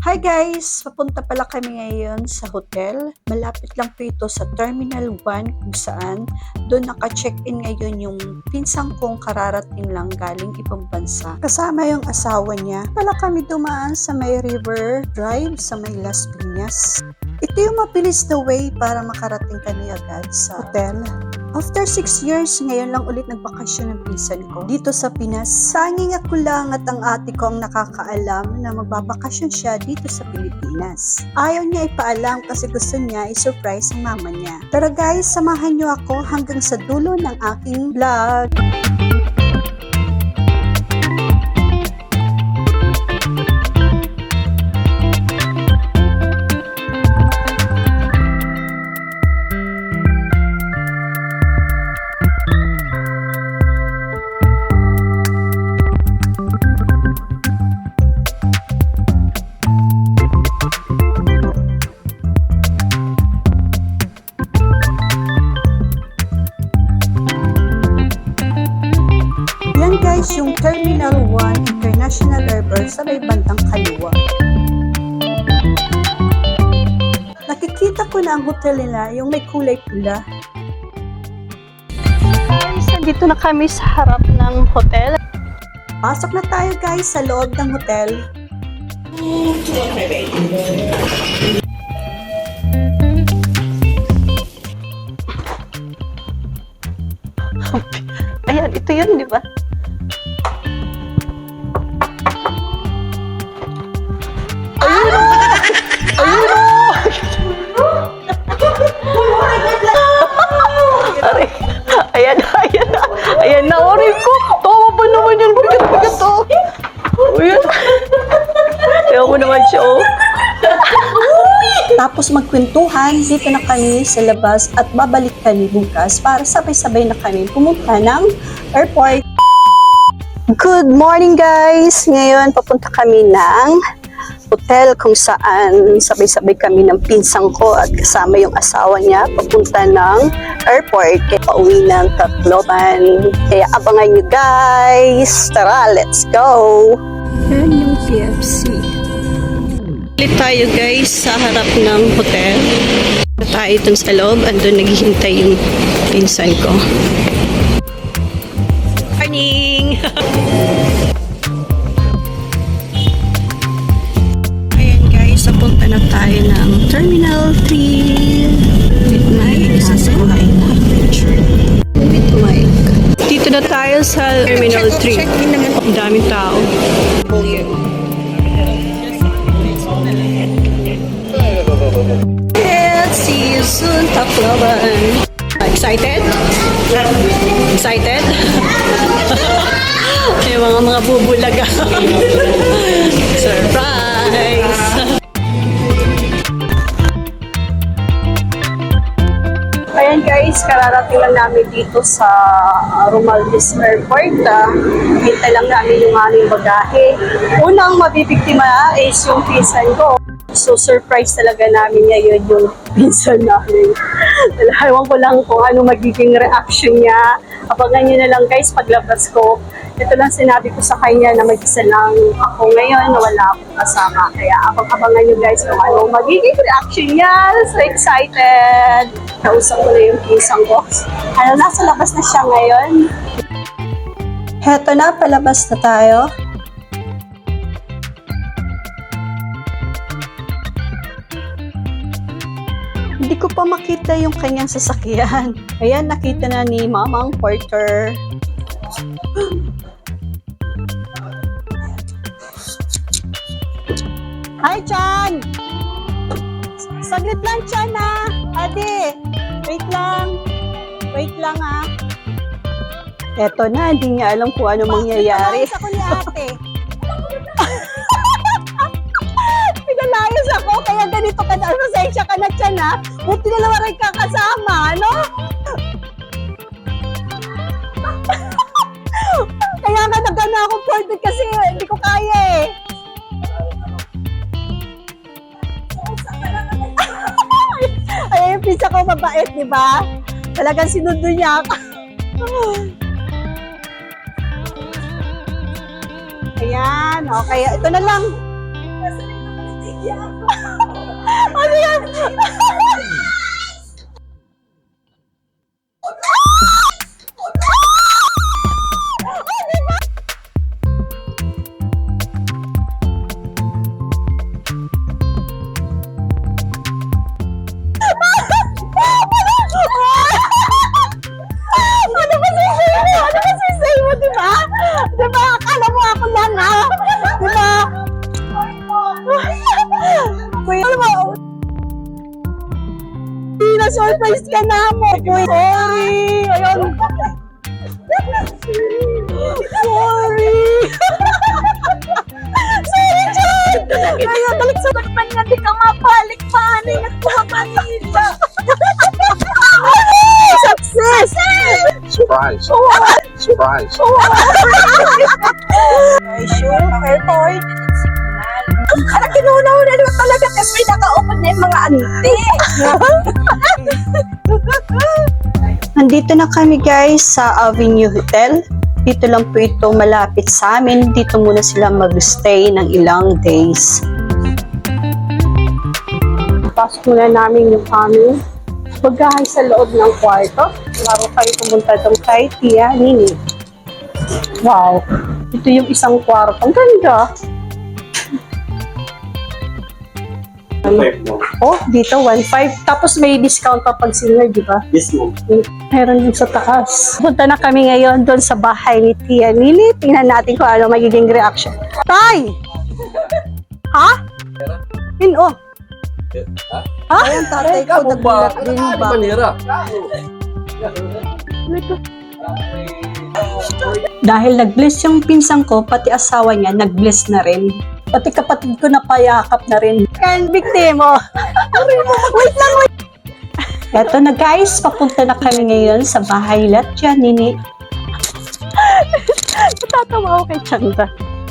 Hi guys! Papunta pala kami ngayon sa hotel. Malapit lang po ito sa Terminal 1 kung saan doon naka-check-in ngayon yung pinsang kong kararating lang galing ibang bansa. Kasama yung asawa niya. Pala kami dumaan sa may river drive sa may Las Piñas. Ito yung mabilis na way para makarating kami agad sa hotel. After 6 years, ngayon lang ulit nagbakasyon ng pinsan ko dito sa Pinas. Sanging ako lang at ang ate ko ang nakakaalam na magbabakasyon siya dito sa Pilipinas. Ayaw niya ipaalam kasi gusto niya i-surprise ang mama niya. Pero guys, samahan niyo ako hanggang sa dulo ng aking vlog. Guys, yung Terminal 1 International Airport sa may bandang kaliwa. Nakikita ko na ang hotel nila, yung may kulay pula. Guys, nandito na kami sa harap ng hotel. Pasok na tayo guys sa loob ng hotel. Ayan, ito yun, di ba? Tapos magkwentuhan, dito na kami sa labas at babalik kami bukas para sabay-sabay na kami pumunta ng airport. Good morning guys! Ngayon papunta kami ng hotel kung saan sabay-sabay kami ng pinsang ko at kasama yung asawa niya papunta ng airport kaya pauwi ng Tacloban. Kaya abangan nyo guys! Tara, let's go! Yan yung PFC. Ulit tayo guys sa harap ng hotel. Tayo dun sa loob, andun naghihintay yung pinsan ko. Morning! Ayan guys, napunta na tayo ng Terminal 3 with my picture. With my... Dito na tayo sa Terminal 3. Ang daming tao. Tacloban. Excited? Excited? Yung mga mga bubulaga. Surprise! Ayan guys, kararating lang namin dito sa uh, Romualdez Airport. Uh, hintay lang namin yung aming bagahe. Unang mabibiktima is yung pinsan ko. So surprise talaga namin ngayon yung pinsan namin. Ewan ko lang kung ano magiging reaction niya. Abangan niyo na lang guys paglabas ko. Ito lang sinabi ko sa kanya na mag-isa lang ako ngayon na wala akong kasama. Kaya abang-abangan niyo guys kung ano magiging reaction niya. So excited! Kausap ko na yung pinsan ko. Ano, nasa labas na siya ngayon. Heto na, palabas na tayo. Hindi ko pa makita yung kanyang sasakyan. Ayan, nakita na ni Mamang Porter. Hi, Chan! Saglit lang, Chan, ha? Ate, wait lang. Wait lang, ha? Eto na, hindi niya alam kung ano mangyayari. ako ni ate. ganito ka na. Pasensya ka na, Chan, ha? Buti na naman rin kakasama, ano? kaya nga nagano ako ported kasi hindi ko kaya eh. Ay, yung pizza ko mabait, di ba? Talagang sinundo niya ako. Ayan, okay. Ito na lang. Ano yan? Ano Surprise ka na mo, kuya. Sorry. Ayun. Sorry. Sorry, John. Ayun, balik sa takpan nga. Di ka mabalik pa. Ano yung nagkuha Manila? Success! Surprise. Surprise. Ay, sure. Okay, boy. Ano, kinuuna-una naman talaga kasi may nakaupad na yung mga anti. Nandito na kami guys sa Avenue Hotel. Dito lang po ito malapit sa amin. Dito muna sila mag-stay ng ilang days. Pasok muna namin yung aming bagahe sa loob ng kwarto. Bago kayo pumunta doon kay Tia Nini. Wow! Ito yung isang kwarto. Ang ganda! Oh, dito 1.5. Tapos may discount pa pag senior, di ba? Yes, ma'am. Meron din sa taas. Punta na kami ngayon doon sa bahay ni Tia Nini. Tingnan natin kung ano magiging reaction. Tay! Ha? In oh. Ha? Ha? Ayan, tatay ko. Nagulat din ba? Manira. Dahil nag-bless yung pinsang ko, pati asawa niya, nag-bless na rin. Pati kapatid ko napayakap na rin. And biktima. wait lang, wait. Eto na guys, papunta na kami ngayon sa bahay Latya Nini. Natatawa ako kay Chanda.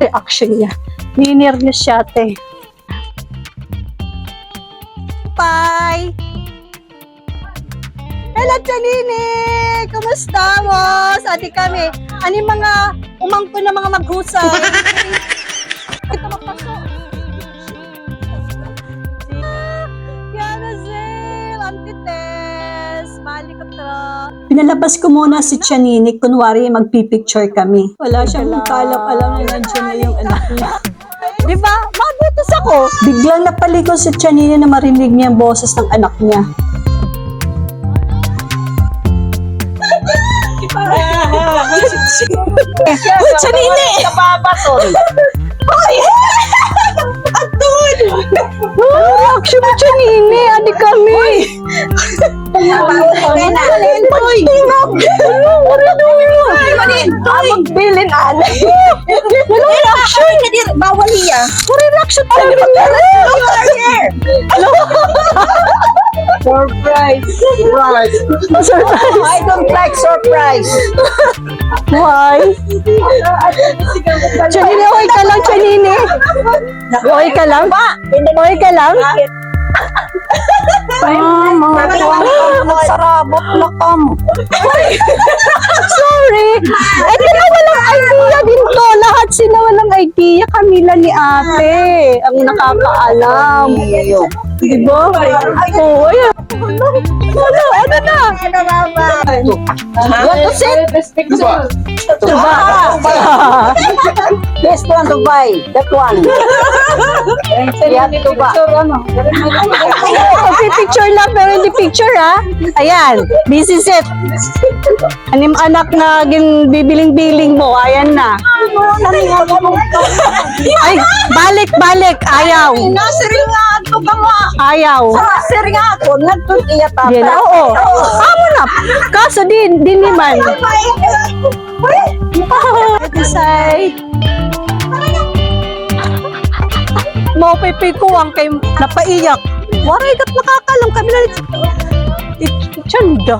Reaction niya. Ninirnis siya, ate. Bye! Hello, Janine! Kumusta mo? Sadi kami. Ano yung mga umangko na mga maghusay? Ito magpasok. Tess! Balik ka tra. Pinalabas ko muna si Chanini, kunwari magpipicture kami. Wala siyang kalap-alam na nandiyan na yung anak niya. Di ba? Magutos ako. Biglang napaligo si Chanini na marinig niya ang boses ng anak niya. Uy, Chanini! Kababaton. Atul! Oh, reaction mo, Chanini! Adi kami! Ano? Ano daw yun? Ah, magbilin, Ale! Ano reaction? Bawal iya. Puri reaction talaga niya! Surprise. Surprise. Surprise! I don't like surprise. Why? Chanini, okay ka lang, Chanini? Okay ka lang? Okay ka lang? Ah, mga Nagsarabot na kam. Sorry! Eh, sila walang idea din to. Lahat sila walang idea. Kamila ni ate. Ang nakakaalam. Di ba? Oo, ayan. Ano? Ano? Ano na? What to say? Diba? Diba? This one buy. That one. Yeah, to buy. picture lang pero hindi picture ha. Ayan, this is it. Anim anak na bibiling-biling mo, ayan na. Ay, balik, balik, ayaw. Nasir nga ato ka mo. Ayaw. Nasir nga ako. Nagtutiya tata. Oo. Amo na. Kaso din, din naman. Decide. Mau pipikuwang kay napaiyak. Waray kat nakakalam kami na Itchanda.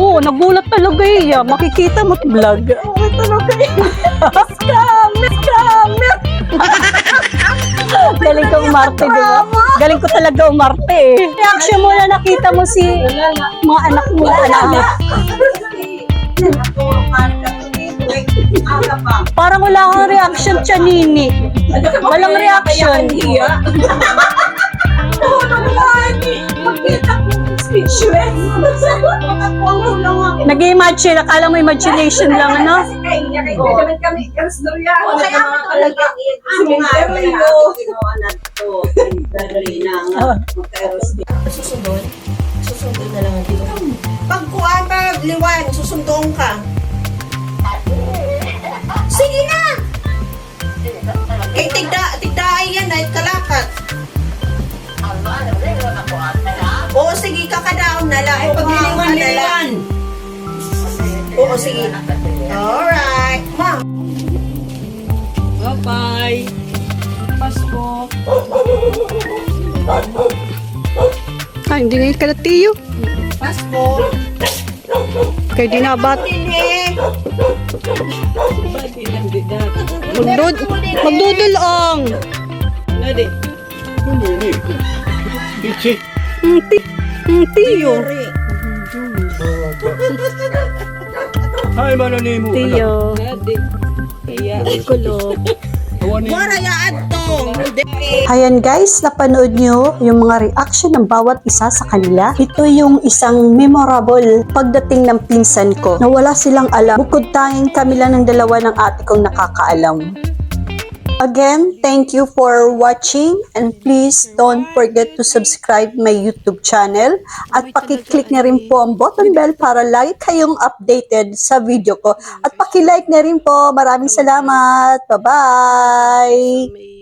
Oo, nagulat talaga iya. Makikita mo't vlog. Oo, talaga Scam! Scam! Galing ka umarte, di ba? Galing ko talaga umarte eh. Reaction mo na nakita mo si mga anak mo, anak mo. Parang wala akong reaction siya, Nini. Walang reaction. Nag-imagine, akala mo imagination lang, ano? Kasi kaya kaya kami Restorya. Kaya ako talaga. Cementerio. Ginawa na to. Dali na nga. Lang ang dito. Pag kuwan pa, liwan, susundong ka. Sige na! Kay tigda, tigdaay yan ay kalakat. Oo, sige, kakadaon na lang. Ay, pagliliwan, niliwan. Oo, sige. Alright. Ma, Bye-bye. Pasko. Ay, hindi ngayon kalatiyo. Pasko. Kaya di na bat. Dili. Magdud magdudul ang. Nadi. Mm, ti mm, tiyo. Ay, mananimo. Tiyo. Nadi. Kaya. Kulo. Mara ya Ayan guys, napanood nyo yung mga reaction ng bawat isa sa kanila. Ito yung isang memorable pagdating ng pinsan ko na wala silang alam. Bukod tanging kami lang ng dalawa ng ate kong nakakaalam. Again, thank you for watching and please don't forget to subscribe my YouTube channel at pakiclick na rin po ang button bell para lagi kayong updated sa video ko. At pakilike na rin po. Maraming salamat. Bye-bye!